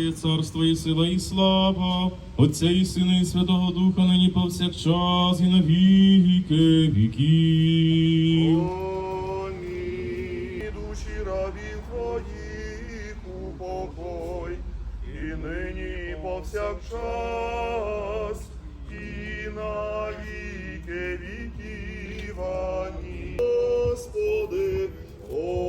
Твоє царство і сила, і слава, Отця і Сина, і Святого Духа, нині повсякчас, і на віки віків. Амінь. Душі рабів твоїх упокой, і нині повсякчас, і на віки віків. Амінь. Господи, помилуй.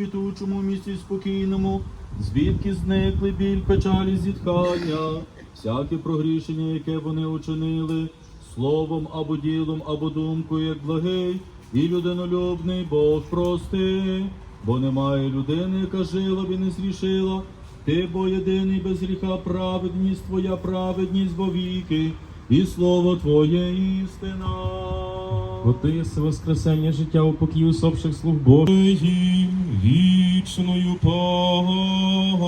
Квітучому, у місті спокійному, звідки зникли біль, печалі, зітхання, всяке прогрішення, яке вони учинили, словом або ділом, або думкою, як благий, і людинолюбний Бог прости, бо немає людини, яка жила б і не зрішила. Ти бо єдиний без гріха праведність твоя праведність во віки, і слово Твоє істина. Бо Ти єси воскресення життя у покій усопших слуг Божих, вічною пам'ять.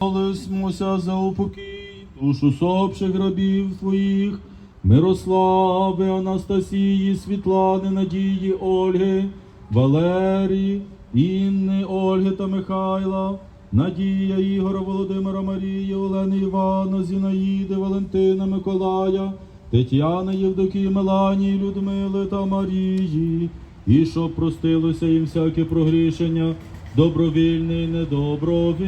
Молимося за упокій душ усопших рабів твоїх, Мирослави, Анастасії, Світлани, Надії, Ольги, Валерії, Інни, Ольги та Михайла, Надія, Ігора, Володимира, Марії, Олени, Івана, Зінаїди, Валентина, Миколая, Тетяни, Євдокії, Меланії, Людмили та Марії, і щоб простилося їм всяке прогрішення, добровільне і недобровільне.